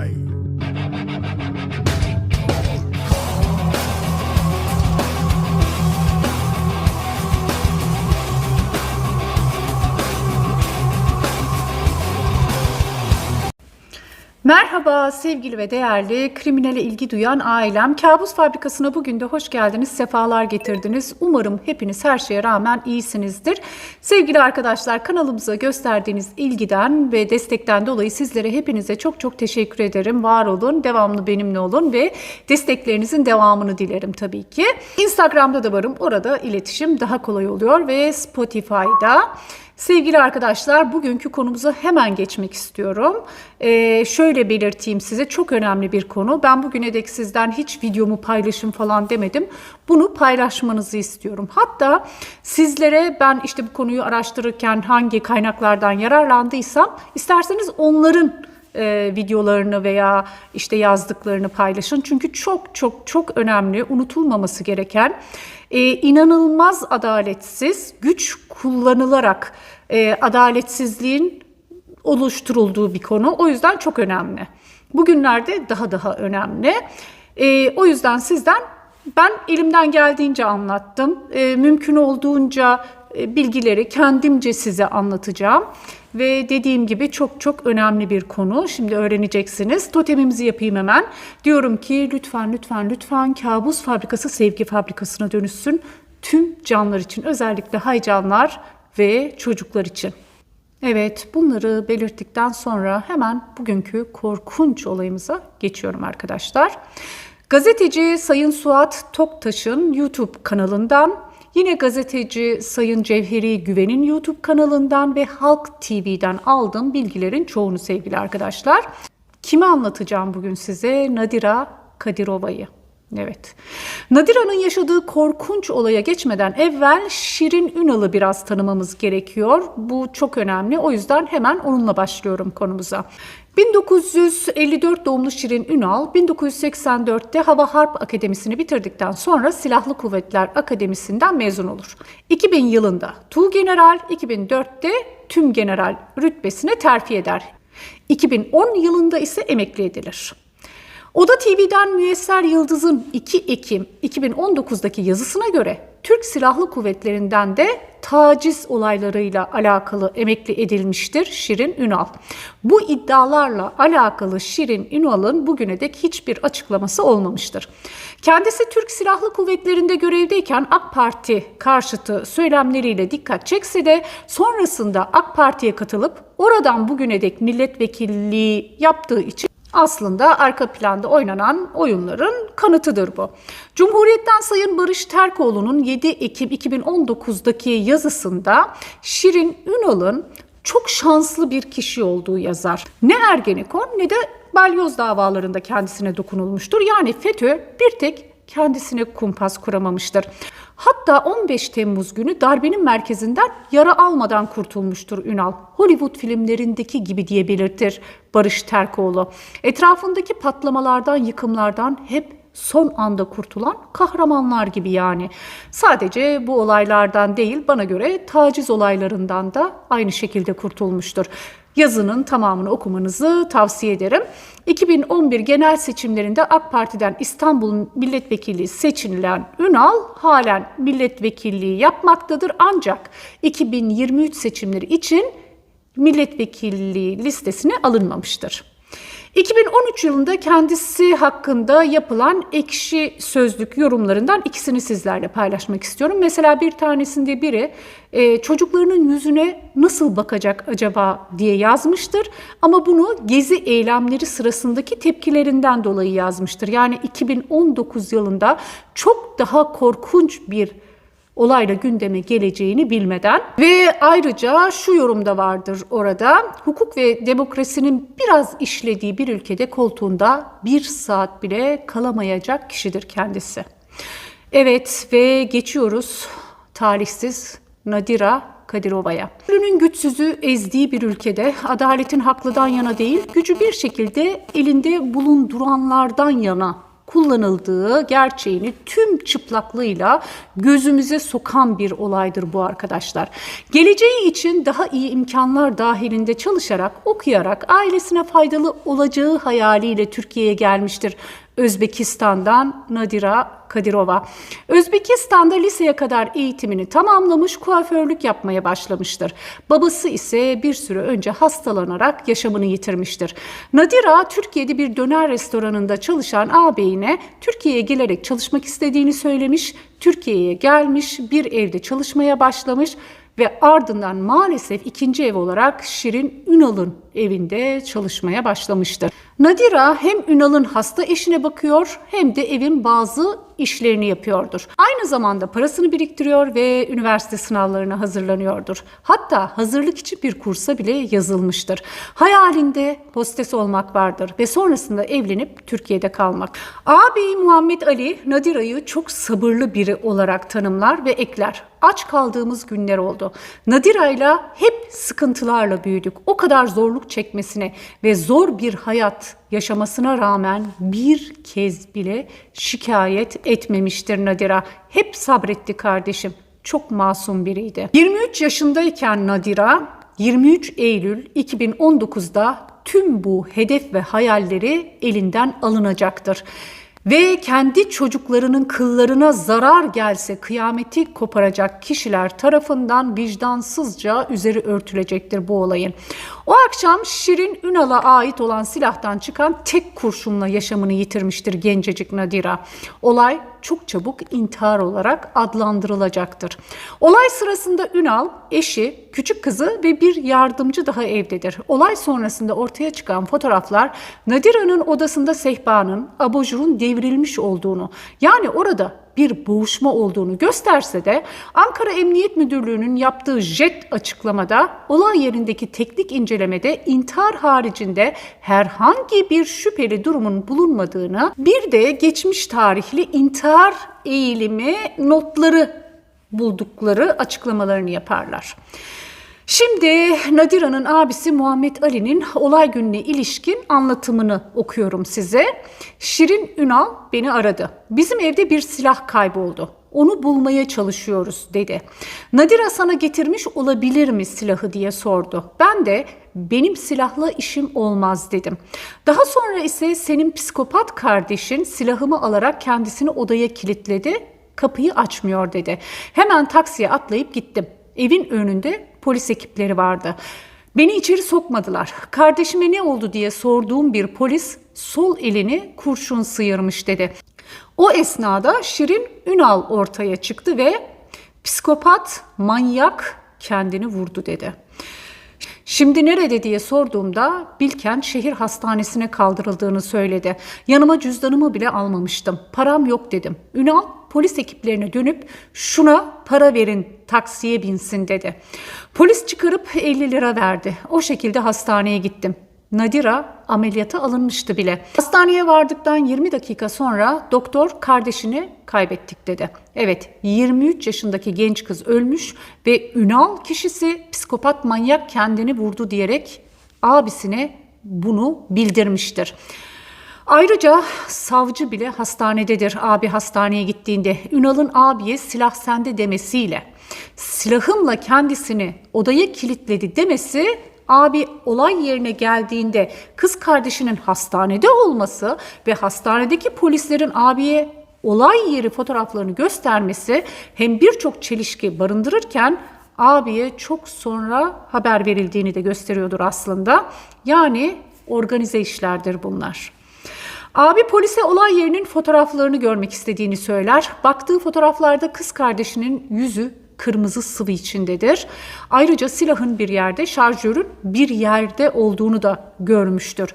Bye. Merhaba sevgili ve değerli kriminale ilgi duyan ailem. Kabus Fabrikası'na bugün de hoş geldiniz, sefalar getirdiniz. Umarım hepiniz her şeye rağmen iyisinizdir. Sevgili arkadaşlar kanalımıza gösterdiğiniz ilgiden ve destekten dolayı sizlere hepinize çok çok teşekkür ederim. Var olun, devamlı benimle olun ve desteklerinizin devamını dilerim tabii ki. Instagram'da da varım. Orada iletişim daha kolay oluyor ve Spotify'da. Sevgili arkadaşlar bugünkü konumuza hemen geçmek istiyorum. Ee, şöyle belirteyim size çok önemli bir konu. Ben bugüne dek sizden hiç videomu paylaşın falan demedim. Bunu paylaşmanızı istiyorum. Hatta sizlere ben işte bu konuyu araştırırken hangi kaynaklardan yararlandıysam isterseniz onların e, videolarını veya işte yazdıklarını paylaşın. Çünkü çok çok çok önemli, unutulmaması gereken, e, inanılmaz adaletsiz, güç kullanılarak e, adaletsizliğin oluşturulduğu bir konu. O yüzden çok önemli. Bugünlerde daha daha önemli. E, o yüzden sizden ben elimden geldiğince anlattım. E, mümkün olduğunca e, bilgileri kendimce size anlatacağım. Ve dediğim gibi çok çok önemli bir konu. Şimdi öğreneceksiniz. Totemimizi yapayım hemen. Diyorum ki lütfen lütfen lütfen kabus fabrikası sevgi fabrikasına dönüşsün. Tüm canlar için özellikle haycanlar ve çocuklar için. Evet bunları belirttikten sonra hemen bugünkü korkunç olayımıza geçiyorum arkadaşlar. Gazeteci Sayın Suat Toktaş'ın YouTube kanalından Yine gazeteci Sayın Cevheri Güven'in YouTube kanalından ve Halk TV'den aldığım bilgilerin çoğunu sevgili arkadaşlar. Kimi anlatacağım bugün size? Nadira Kadirova'yı. Evet. Nadira'nın yaşadığı korkunç olaya geçmeden evvel Şirin Ünal'ı biraz tanımamız gerekiyor. Bu çok önemli. O yüzden hemen onunla başlıyorum konumuza. 1954 doğumlu Şirin Ünal, 1984'te Hava Harp Akademisi'ni bitirdikten sonra Silahlı Kuvvetler Akademisi'nden mezun olur. 2000 yılında Tuğ General, 2004'te Tüm General rütbesine terfi eder. 2010 yılında ise emekli edilir. Oda TV'den Müyesser Yıldız'ın 2 Ekim 2019'daki yazısına göre Türk Silahlı Kuvvetleri'nden de taciz olaylarıyla alakalı emekli edilmiştir Şirin Ünal. Bu iddialarla alakalı Şirin Ünal'ın bugüne dek hiçbir açıklaması olmamıştır. Kendisi Türk Silahlı Kuvvetleri'nde görevdeyken AK Parti karşıtı söylemleriyle dikkat çekse de sonrasında AK Parti'ye katılıp oradan bugüne dek milletvekilliği yaptığı için aslında arka planda oynanan oyunların kanıtıdır bu. Cumhuriyet'ten Sayın Barış Terkoğlu'nun 7 Ekim 2019'daki yazısında Şirin Ünal'ın çok şanslı bir kişi olduğu yazar. Ne Ergenekon ne de balyoz davalarında kendisine dokunulmuştur. Yani FETÖ bir tek kendisine kumpas kuramamıştır. Hatta 15 Temmuz günü darbenin merkezinden yara almadan kurtulmuştur Ünal. Hollywood filmlerindeki gibi diye belirtir Barış Terkoğlu. Etrafındaki patlamalardan, yıkımlardan hep son anda kurtulan kahramanlar gibi yani. Sadece bu olaylardan değil bana göre taciz olaylarından da aynı şekilde kurtulmuştur. Yazının tamamını okumanızı tavsiye ederim. 2011 genel seçimlerinde AK Parti'den İstanbul'un milletvekili seçilen Ünal halen milletvekilliği yapmaktadır ancak 2023 seçimleri için milletvekilliği listesine alınmamıştır. 2013 yılında kendisi hakkında yapılan ekşi sözlük yorumlarından ikisini sizlerle paylaşmak istiyorum. Mesela bir tanesinde biri e, çocuklarının yüzüne nasıl bakacak acaba diye yazmıştır. Ama bunu gezi eylemleri sırasındaki tepkilerinden dolayı yazmıştır. Yani 2019 yılında çok daha korkunç bir olayla gündeme geleceğini bilmeden ve ayrıca şu yorumda vardır orada hukuk ve demokrasinin biraz işlediği bir ülkede koltuğunda bir saat bile kalamayacak kişidir kendisi. Evet ve geçiyoruz talihsiz Nadira Kadirova'ya. Ölünün güçsüzü ezdiği bir ülkede adaletin haklıdan yana değil, gücü bir şekilde elinde bulunduranlardan yana kullanıldığı gerçeğini tüm çıplaklığıyla gözümüze sokan bir olaydır bu arkadaşlar. Geleceği için daha iyi imkanlar dahilinde çalışarak, okuyarak ailesine faydalı olacağı hayaliyle Türkiye'ye gelmiştir. Özbekistan'dan Nadira Kadirova. Özbekistan'da liseye kadar eğitimini tamamlamış, kuaförlük yapmaya başlamıştır. Babası ise bir süre önce hastalanarak yaşamını yitirmiştir. Nadira Türkiye'de bir döner restoranında çalışan ağabeyine Türkiye'ye gelerek çalışmak istediğini söylemiş. Türkiye'ye gelmiş, bir evde çalışmaya başlamış ve ardından maalesef ikinci ev olarak Şirin Ünal'ın evinde çalışmaya başlamıştır. Nadira hem Ünal'ın hasta eşine bakıyor hem de evin bazı işlerini yapıyordur. Aynı zamanda parasını biriktiriyor ve üniversite sınavlarına hazırlanıyordur. Hatta hazırlık için bir kursa bile yazılmıştır. Hayalinde hostes olmak vardır ve sonrasında evlenip Türkiye'de kalmak. Ağabey Muhammed Ali Nadira'yı çok sabırlı biri olarak tanımlar ve ekler. Aç kaldığımız günler oldu. Nadira'yla hep sıkıntılarla büyüdük. O kadar zorluk çekmesine ve zor bir hayat yaşamasına rağmen bir kez bile şikayet etmemiştir Nadira. Hep sabretti kardeşim. Çok masum biriydi. 23 yaşındayken Nadira 23 Eylül 2019'da tüm bu hedef ve hayalleri elinden alınacaktır. Ve kendi çocuklarının kıllarına zarar gelse kıyameti koparacak kişiler tarafından vicdansızca üzeri örtülecektir bu olayın. O akşam Şirin Ünal'a ait olan silahtan çıkan tek kurşunla yaşamını yitirmiştir gencecik Nadira. Olay çok çabuk intihar olarak adlandırılacaktır. Olay sırasında Ünal, eşi, küçük kızı ve bir yardımcı daha evdedir. Olay sonrasında ortaya çıkan fotoğraflar Nadira'nın odasında sehpanın, abajurun devrilmiş olduğunu yani orada bir boğuşma olduğunu gösterse de Ankara Emniyet Müdürlüğü'nün yaptığı jet açıklamada olay yerindeki teknik incelemede intihar haricinde herhangi bir şüpheli durumun bulunmadığını bir de geçmiş tarihli intihar eğilimi notları buldukları açıklamalarını yaparlar. Şimdi Nadira'nın abisi Muhammed Ali'nin olay gününe ilişkin anlatımını okuyorum size. Şirin Ünal beni aradı. Bizim evde bir silah kayboldu. Onu bulmaya çalışıyoruz dedi. Nadira sana getirmiş olabilir mi silahı diye sordu. Ben de benim silahla işim olmaz dedim. Daha sonra ise senin psikopat kardeşin silahımı alarak kendisini odaya kilitledi. Kapıyı açmıyor dedi. Hemen taksiye atlayıp gittim. Evin önünde polis ekipleri vardı. Beni içeri sokmadılar. Kardeşime ne oldu diye sorduğum bir polis sol elini kurşun sıyırmış dedi. O esnada Şirin Ünal ortaya çıktı ve psikopat, manyak kendini vurdu dedi. Şimdi nerede diye sorduğumda Bilkent şehir hastanesine kaldırıldığını söyledi. Yanıma cüzdanımı bile almamıştım. Param yok dedim. Ünal polis ekiplerine dönüp şuna para verin taksiye binsin dedi. Polis çıkarıp 50 lira verdi. O şekilde hastaneye gittim. Nadira ameliyata alınmıştı bile. Hastaneye vardıktan 20 dakika sonra doktor kardeşini kaybettik dedi. Evet 23 yaşındaki genç kız ölmüş ve Ünal kişisi psikopat manyak kendini vurdu diyerek abisine bunu bildirmiştir. Ayrıca savcı bile hastanededir abi hastaneye gittiğinde. Ünal'ın abiye silah sende demesiyle silahımla kendisini odaya kilitledi demesi abi olay yerine geldiğinde kız kardeşinin hastanede olması ve hastanedeki polislerin abiye olay yeri fotoğraflarını göstermesi hem birçok çelişki barındırırken abiye çok sonra haber verildiğini de gösteriyordur aslında. Yani organize işlerdir bunlar. Abi polise olay yerinin fotoğraflarını görmek istediğini söyler. Baktığı fotoğraflarda kız kardeşinin yüzü kırmızı sıvı içindedir. Ayrıca silahın bir yerde, şarjörün bir yerde olduğunu da görmüştür.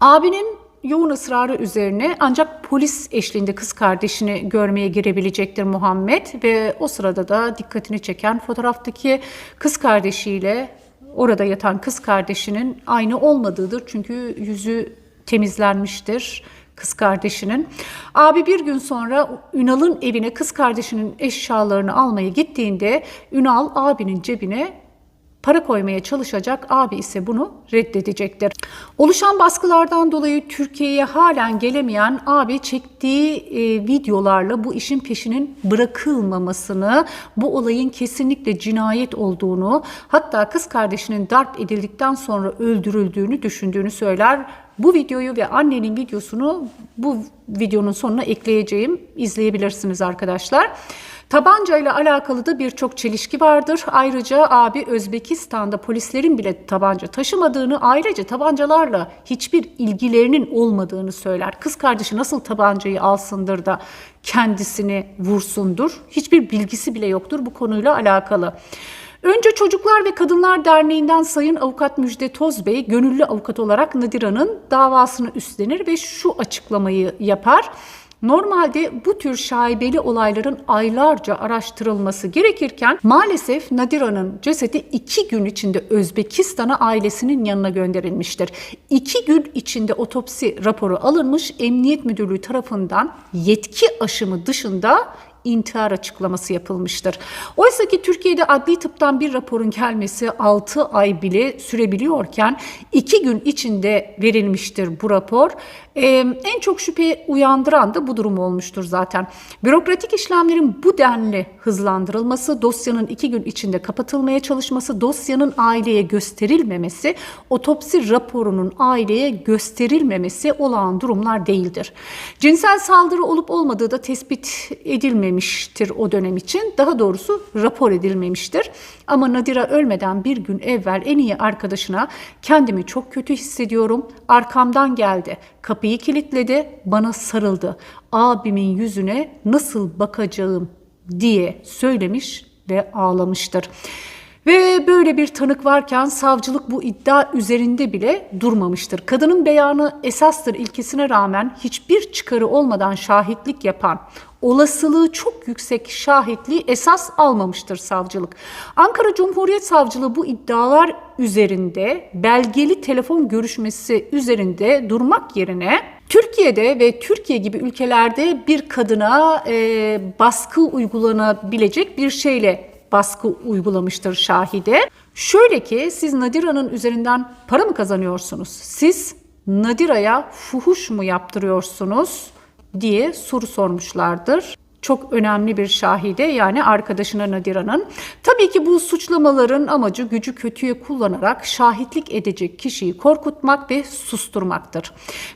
Abinin yoğun ısrarı üzerine ancak polis eşliğinde kız kardeşini görmeye girebilecektir Muhammed ve o sırada da dikkatini çeken fotoğraftaki kız kardeşiyle orada yatan kız kardeşinin aynı olmadığıdır. Çünkü yüzü temizlenmiştir kız kardeşinin. Abi bir gün sonra Ünal'ın evine kız kardeşinin eşyalarını almaya gittiğinde Ünal abinin cebine para koymaya çalışacak, abi ise bunu reddedecektir. Oluşan baskılardan dolayı Türkiye'ye halen gelemeyen abi çektiği e, videolarla bu işin peşinin bırakılmamasını, bu olayın kesinlikle cinayet olduğunu, hatta kız kardeşinin darp edildikten sonra öldürüldüğünü düşündüğünü söyler. Bu videoyu ve annenin videosunu bu videonun sonuna ekleyeceğim. İzleyebilirsiniz arkadaşlar. Tabanca ile alakalı da birçok çelişki vardır. Ayrıca abi Özbekistan'da polislerin bile tabanca taşımadığını, ayrıca tabancalarla hiçbir ilgilerinin olmadığını söyler. Kız kardeşi nasıl tabancayı alsındır da kendisini vursundur? Hiçbir bilgisi bile yoktur bu konuyla alakalı. Önce Çocuklar ve Kadınlar Derneği'nden Sayın Avukat Müjde Tozbey gönüllü avukat olarak Nadira'nın davasını üstlenir ve şu açıklamayı yapar. Normalde bu tür şaibeli olayların aylarca araştırılması gerekirken maalesef Nadira'nın cesedi iki gün içinde Özbekistan'a ailesinin yanına gönderilmiştir. İki gün içinde otopsi raporu alınmış, Emniyet Müdürlüğü tarafından yetki aşımı dışında intihar açıklaması yapılmıştır. Oysa ki Türkiye'de adli tıptan bir raporun gelmesi 6 ay bile sürebiliyorken 2 gün içinde verilmiştir bu rapor. Ee, en çok şüphe uyandıran da bu durum olmuştur zaten. Bürokratik işlemlerin bu denli hızlandırılması, dosyanın 2 gün içinde kapatılmaya çalışması, dosyanın aileye gösterilmemesi, otopsi raporunun aileye gösterilmemesi olağan durumlar değildir. Cinsel saldırı olup olmadığı da tespit edilmemiştir o dönem için. Daha doğrusu rapor edilmemiştir. Ama Nadira ölmeden bir gün evvel en iyi arkadaşına kendimi çok kötü hissediyorum. Arkamdan geldi. Kapıyı kilitledi, bana sarıldı. Abimin yüzüne nasıl bakacağım diye söylemiş ve ağlamıştır. Ve böyle bir tanık varken savcılık bu iddia üzerinde bile durmamıştır. Kadının beyanı esastır ilkesine rağmen hiçbir çıkarı olmadan şahitlik yapan, olasılığı çok yüksek şahitliği esas almamıştır savcılık. Ankara Cumhuriyet Savcılığı bu iddialar üzerinde belgeli telefon görüşmesi üzerinde durmak yerine Türkiye'de ve Türkiye gibi ülkelerde bir kadına e, baskı uygulanabilecek bir şeyle baskı uygulamıştır şahide. Şöyle ki siz Nadira'nın üzerinden para mı kazanıyorsunuz? Siz Nadira'ya fuhuş mu yaptırıyorsunuz diye soru sormuşlardır. Çok önemli bir şahide yani arkadaşına Nadira'nın. Tabii ki bu suçlamaların amacı gücü kötüye kullanarak şahitlik edecek kişiyi korkutmak ve susturmaktır.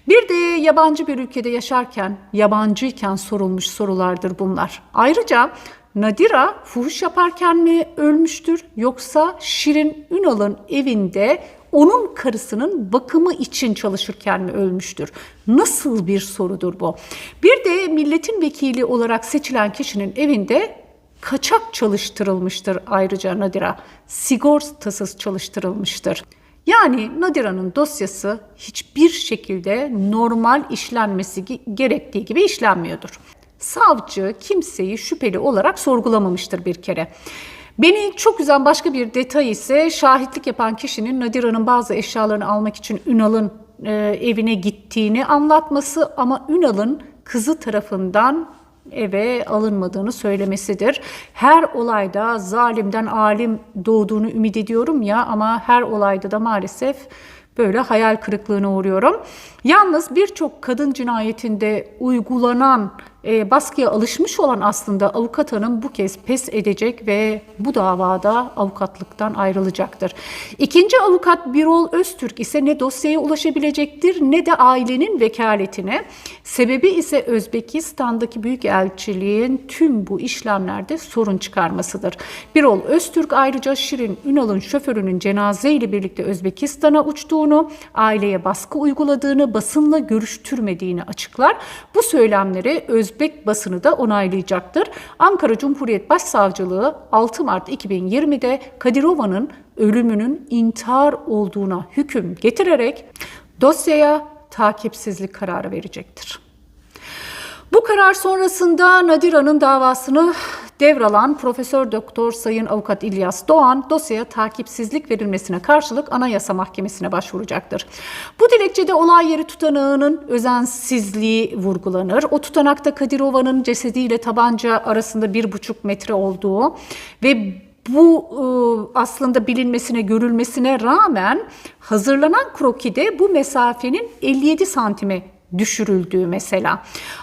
Bir de yabancı bir ülkede yaşarken, yabancıyken sorulmuş sorulardır bunlar. Ayrıca Nadira fuhuş yaparken mi ölmüştür yoksa Şirin Ünal'ın evinde onun karısının bakımı için çalışırken mi ölmüştür? Nasıl bir sorudur bu? Bir de milletin vekili olarak seçilen kişinin evinde kaçak çalıştırılmıştır ayrıca Nadira. Sigortasız çalıştırılmıştır. Yani Nadira'nın dosyası hiçbir şekilde normal işlenmesi gerektiği gibi işlenmiyordur savcı kimseyi şüpheli olarak sorgulamamıştır bir kere. Beni çok üzen başka bir detay ise şahitlik yapan kişinin Nadira'nın bazı eşyalarını almak için Ünal'ın e, evine gittiğini anlatması ama Ünal'ın kızı tarafından eve alınmadığını söylemesidir. Her olayda zalimden alim doğduğunu ümit ediyorum ya ama her olayda da maalesef böyle hayal kırıklığına uğruyorum. Yalnız birçok kadın cinayetinde uygulanan e, baskıya alışmış olan aslında avukat hanım bu kez pes edecek ve bu davada avukatlıktan ayrılacaktır. İkinci avukat Birol Öztürk ise ne dosyaya ulaşabilecektir ne de ailenin vekaletine. Sebebi ise Özbekistan'daki Büyükelçiliğin tüm bu işlemlerde sorun çıkarmasıdır. Birol Öztürk ayrıca Şirin Ünal'ın şoförünün cenaze ile birlikte Özbekistan'a uçtuğunu, aileye baskı uyguladığını, basınla görüştürmediğini açıklar. Bu söylemleri Öz Özbek basını da onaylayacaktır. Ankara Cumhuriyet Başsavcılığı 6 Mart 2020'de Kadirova'nın ölümünün intihar olduğuna hüküm getirerek dosyaya takipsizlik kararı verecektir. Bu karar sonrasında Nadira'nın davasını devralan Profesör Doktor Sayın Avukat İlyas Doğan dosyaya takipsizlik verilmesine karşılık Anayasa Mahkemesi'ne başvuracaktır. Bu dilekçede olay yeri tutanağının özensizliği vurgulanır. O tutanakta Kadirova'nın cesediyle tabanca arasında bir buçuk metre olduğu ve bu e, aslında bilinmesine, görülmesine rağmen hazırlanan krokide bu mesafenin 57 santime düşürüldüğü mesela.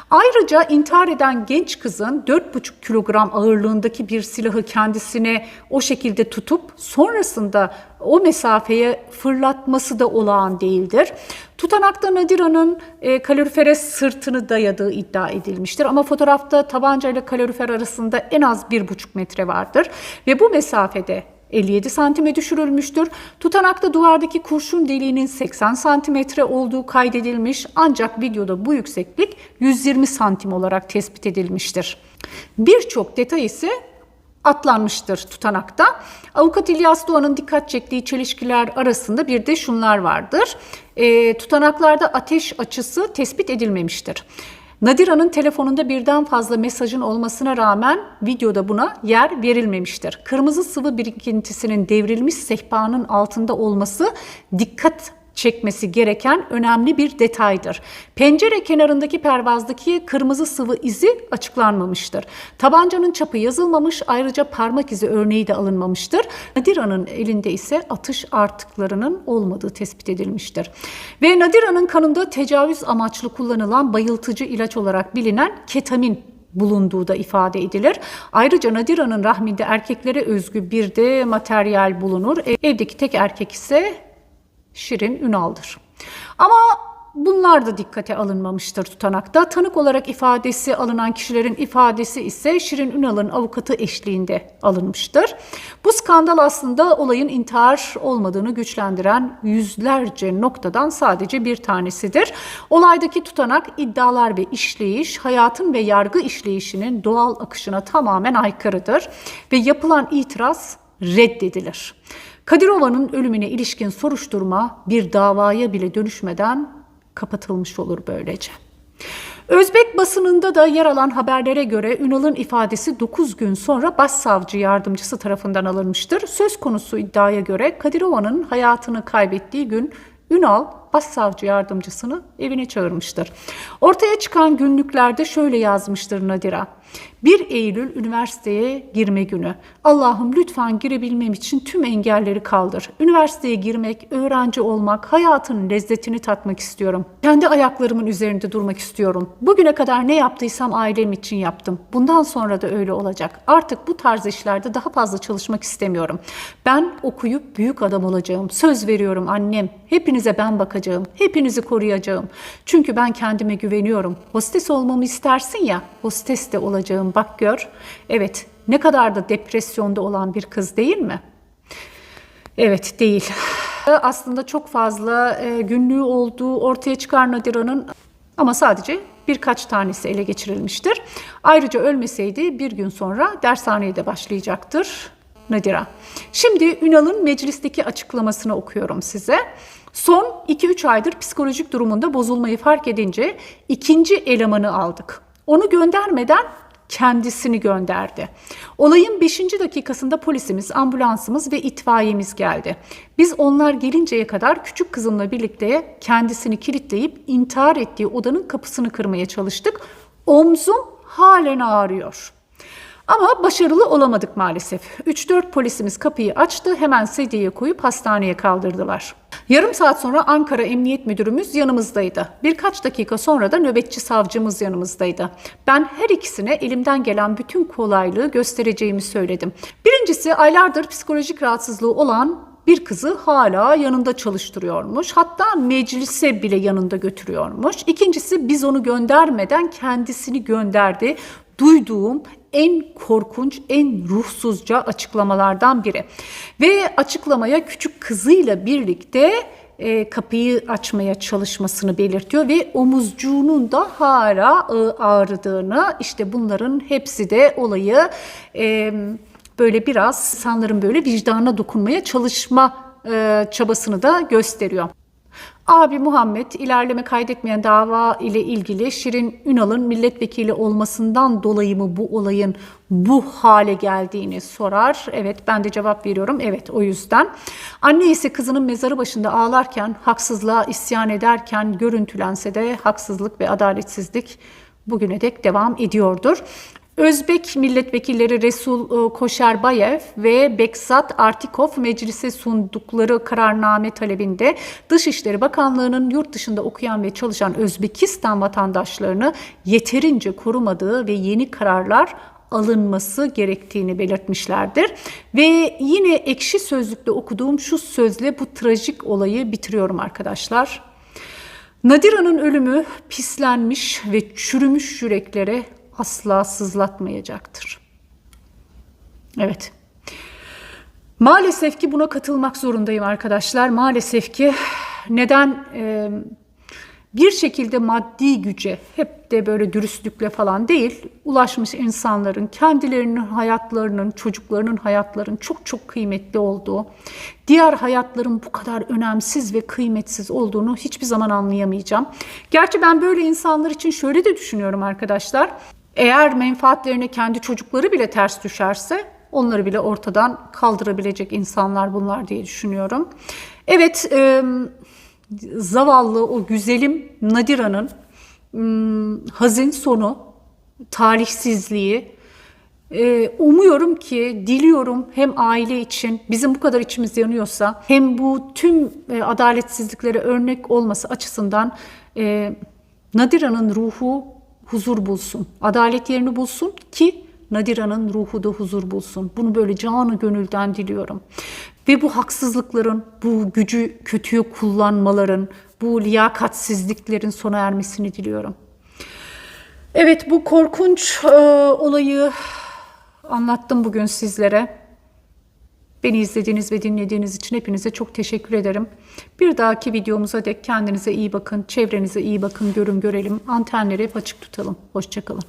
Ayrıca intihar eden genç kızın 4,5 kilogram ağırlığındaki bir silahı kendisine o şekilde tutup sonrasında o mesafeye fırlatması da olağan değildir. Tutanakta Nadira'nın e, kalorifere sırtını dayadığı iddia edilmiştir. Ama fotoğrafta tabanca ile kalorifer arasında en az 1,5 metre vardır. Ve bu mesafede 57 santime düşürülmüştür. Tutanakta duvardaki kurşun deliğinin 80 santimetre olduğu kaydedilmiş ancak videoda bu yükseklik 120 santim olarak tespit edilmiştir. Birçok detay ise atlanmıştır tutanakta. Avukat İlyas Doğan'ın dikkat çektiği çelişkiler arasında bir de şunlar vardır. E, tutanaklarda ateş açısı tespit edilmemiştir. Nadira'nın telefonunda birden fazla mesajın olmasına rağmen videoda buna yer verilmemiştir. Kırmızı sıvı birikintisinin devrilmiş sehpanın altında olması dikkat çekmesi gereken önemli bir detaydır. Pencere kenarındaki pervazdaki kırmızı sıvı izi açıklanmamıştır. Tabancanın çapı yazılmamış, ayrıca parmak izi örneği de alınmamıştır. Nadira'nın elinde ise atış artıklarının olmadığı tespit edilmiştir. Ve Nadira'nın kanında tecavüz amaçlı kullanılan bayıltıcı ilaç olarak bilinen ketamin bulunduğu da ifade edilir. Ayrıca Nadira'nın rahminde erkeklere özgü bir de materyal bulunur. Evdeki tek erkek ise Şirin Ünal'dır. Ama bunlar da dikkate alınmamıştır tutanakta. Tanık olarak ifadesi alınan kişilerin ifadesi ise Şirin Ünal'ın avukatı eşliğinde alınmıştır. Bu skandal aslında olayın intihar olmadığını güçlendiren yüzlerce noktadan sadece bir tanesidir. Olaydaki tutanak iddialar ve işleyiş hayatın ve yargı işleyişinin doğal akışına tamamen aykırıdır ve yapılan itiraz reddedilir. Kadirova'nın ölümüne ilişkin soruşturma bir davaya bile dönüşmeden kapatılmış olur böylece. Özbek basınında da yer alan haberlere göre Ünal'ın ifadesi 9 gün sonra başsavcı yardımcısı tarafından alınmıştır. Söz konusu iddiaya göre Kadirova'nın hayatını kaybettiği gün Ünal başsavcı yardımcısını evine çağırmıştır. Ortaya çıkan günlüklerde şöyle yazmıştır Nadira. 1 Eylül üniversiteye girme günü. Allah'ım lütfen girebilmem için tüm engelleri kaldır. Üniversiteye girmek, öğrenci olmak, hayatın lezzetini tatmak istiyorum. Kendi ayaklarımın üzerinde durmak istiyorum. Bugüne kadar ne yaptıysam ailem için yaptım. Bundan sonra da öyle olacak. Artık bu tarz işlerde daha fazla çalışmak istemiyorum. Ben okuyup büyük adam olacağım. Söz veriyorum annem. Hepinize ben bakacağım. Hepinizi koruyacağım. Çünkü ben kendime güveniyorum. Hostes olmamı istersin ya, hostes de olacağım bak gör. Evet ne kadar da depresyonda olan bir kız değil mi? Evet değil. Aslında çok fazla e, günlüğü olduğu ortaya çıkar Nadira'nın ama sadece birkaç tanesi ele geçirilmiştir. Ayrıca ölmeseydi bir gün sonra dershaneye de başlayacaktır Nadira. Şimdi Ünal'ın meclisteki açıklamasını okuyorum size. Son 2-3 aydır psikolojik durumunda bozulmayı fark edince ikinci elemanı aldık. Onu göndermeden kendisini gönderdi. Olayın 5. dakikasında polisimiz, ambulansımız ve itfaiyemiz geldi. Biz onlar gelinceye kadar küçük kızımla birlikte kendisini kilitleyip intihar ettiği odanın kapısını kırmaya çalıştık. Omzum halen ağrıyor. Ama başarılı olamadık maalesef. 3-4 polisimiz kapıyı açtı, hemen sedyeye koyup hastaneye kaldırdılar. Yarım saat sonra Ankara Emniyet Müdürümüz yanımızdaydı. Birkaç dakika sonra da nöbetçi savcımız yanımızdaydı. Ben her ikisine elimden gelen bütün kolaylığı göstereceğimi söyledim. Birincisi aylardır psikolojik rahatsızlığı olan bir kızı hala yanında çalıştırıyormuş. Hatta meclise bile yanında götürüyormuş. İkincisi biz onu göndermeden kendisini gönderdi. Duyduğum en korkunç, en ruhsuzca açıklamalardan biri. Ve açıklamaya küçük kızıyla birlikte e, kapıyı açmaya çalışmasını belirtiyor ve omuzcuğunun da hala e, ağrıdığını işte bunların hepsi de olayı e, böyle biraz insanların böyle vicdanına dokunmaya çalışma e, çabasını da gösteriyor. Abi Muhammed ilerleme kaydetmeyen dava ile ilgili Şirin Ünal'ın milletvekili olmasından dolayı mı bu olayın bu hale geldiğini sorar. Evet ben de cevap veriyorum. Evet o yüzden. Anne ise kızının mezarı başında ağlarken, haksızlığa isyan ederken görüntülense de haksızlık ve adaletsizlik bugüne dek devam ediyordur. Özbek milletvekilleri Resul e, Koşerbayev ve Beksat Artikov meclise sundukları kararname talebinde Dışişleri Bakanlığı'nın yurt dışında okuyan ve çalışan Özbekistan vatandaşlarını yeterince korumadığı ve yeni kararlar alınması gerektiğini belirtmişlerdir. Ve yine ekşi sözlükte okuduğum şu sözle bu trajik olayı bitiriyorum arkadaşlar. Nadira'nın ölümü pislenmiş ve çürümüş yüreklere asla sızlatmayacaktır. Evet. Maalesef ki buna katılmak zorundayım arkadaşlar. Maalesef ki neden e, bir şekilde maddi güce hep de böyle dürüstlükle falan değil ulaşmış insanların kendilerinin hayatlarının, çocuklarının hayatlarının çok çok kıymetli olduğu, diğer hayatların bu kadar önemsiz ve kıymetsiz olduğunu hiçbir zaman anlayamayacağım. Gerçi ben böyle insanlar için şöyle de düşünüyorum arkadaşlar. Eğer menfaatlerine kendi çocukları bile ters düşerse onları bile ortadan kaldırabilecek insanlar bunlar diye düşünüyorum. Evet, e, zavallı o güzelim Nadira'nın hmm, hazin sonu, talihsizliği, e, umuyorum ki, diliyorum hem aile için bizim bu kadar içimiz yanıyorsa hem bu tüm e, adaletsizliklere örnek olması açısından e, Nadira'nın ruhu huzur bulsun. Adalet yerini bulsun ki Nadira'nın ruhu da huzur bulsun. Bunu böyle canı gönülden diliyorum. Ve bu haksızlıkların, bu gücü kötüye kullanmaların, bu liyakatsizliklerin sona ermesini diliyorum. Evet bu korkunç e, olayı anlattım bugün sizlere. Beni izlediğiniz ve dinlediğiniz için hepinize çok teşekkür ederim. Bir dahaki videomuza dek kendinize iyi bakın, çevrenize iyi bakın, görün görelim. Antenleri hep açık tutalım. Hoşçakalın.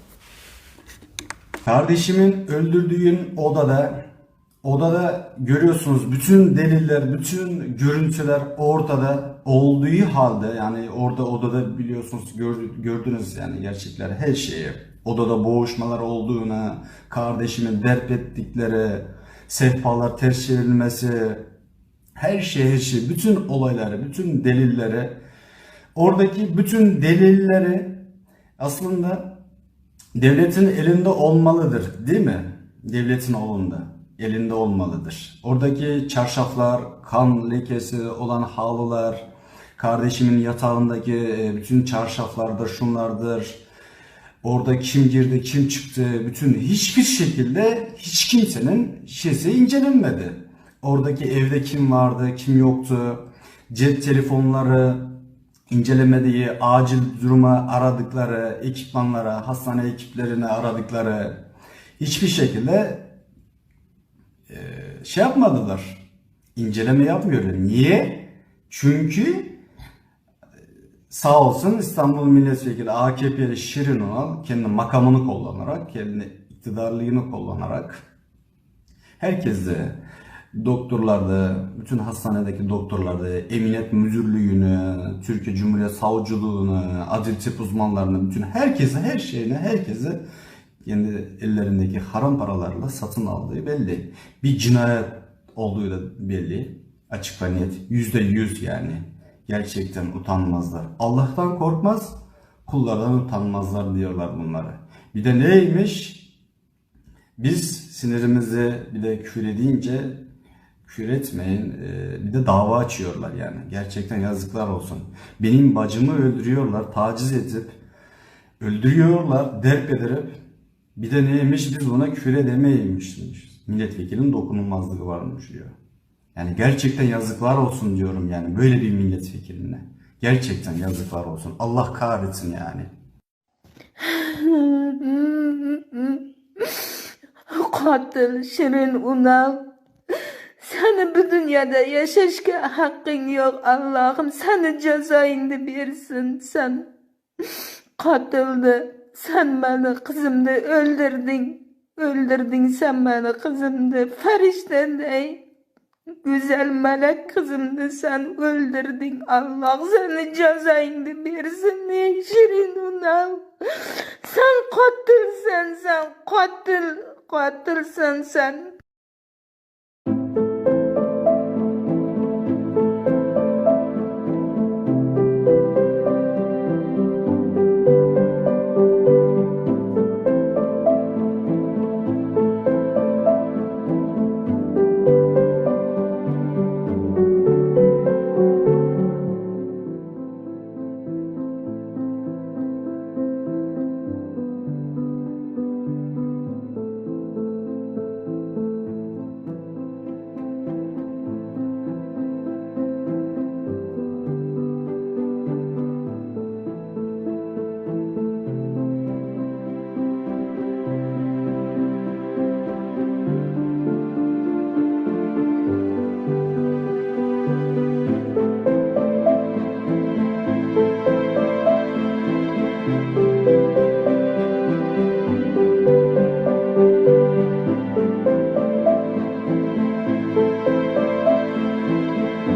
Kardeşimin öldürdüğün odada odada görüyorsunuz bütün deliller, bütün görüntüler ortada olduğu halde yani orada odada biliyorsunuz gör- gördünüz yani gerçekler her şeyi. Odada boğuşmalar olduğuna, kardeşimin derp ettikleri, sehpalar ters çevrilmesi, her şey her şey, bütün olayları, bütün delilleri, oradaki bütün delilleri aslında devletin elinde olmalıdır değil mi? Devletin olunda elinde olmalıdır. Oradaki çarşaflar, kan lekesi olan halılar, kardeşimin yatağındaki e, bütün çarşaflardır, şunlardır. Orada kim girdi, kim çıktı, bütün hiçbir şekilde hiç kimsenin şeysi incelenmedi. Oradaki evde kim vardı, kim yoktu, cep telefonları, incelemediği, acil duruma aradıkları, ekipmanlara, hastane ekiplerini aradıkları hiçbir şekilde şey yapmadılar. İnceleme yapmıyorlar. Niye? Çünkü sağ olsun İstanbul Milletvekili AKP'li Şirin Ünal kendi makamını kullanarak, kendi iktidarlığını kullanarak herkese doktorlarda, bütün hastanedeki doktorlarda, emniyet müdürlüğünü, Türkiye Cumhuriyet Savcılığını, adil tıp uzmanlarını, bütün herkese, her şeyine, herkese kendi ellerindeki haram paralarla satın aldığı belli. Bir cinayet olduğu da belli. Açık ve net. Yüzde yüz yani. Gerçekten utanmazlar. Allah'tan korkmaz, kullardan utanmazlar diyorlar bunları. Bir de neymiş? Biz sinirimizi bir de küfür edince küfür etmeyin. Ee, bir de dava açıyorlar yani. Gerçekten yazıklar olsun. Benim bacımı öldürüyorlar, taciz edip öldürüyorlar, derp ederek. Bir de neymiş biz ona küfür edemeymişmiş. Milletvekilinin dokunulmazlığı varmış diyor. Yani gerçekten yazıklar olsun diyorum yani böyle bir milletvekiline. Gerçekten yazıklar olsun. Allah kahretsin yani. Katil Şirin Unal. Seni bu dünyada yaşaşka hakkın yok Allah'ım. Seni cezayını versin sen. Katildi. Sen beni kızımdı öldürdün. Öldürdün sen beni kızımdı. Feriştendey. Güzel melek kızımdı sen öldürdün. Allah seni cezayını versin ey Şirin Unal. Sen katilsen sen katil. Katilsen sen.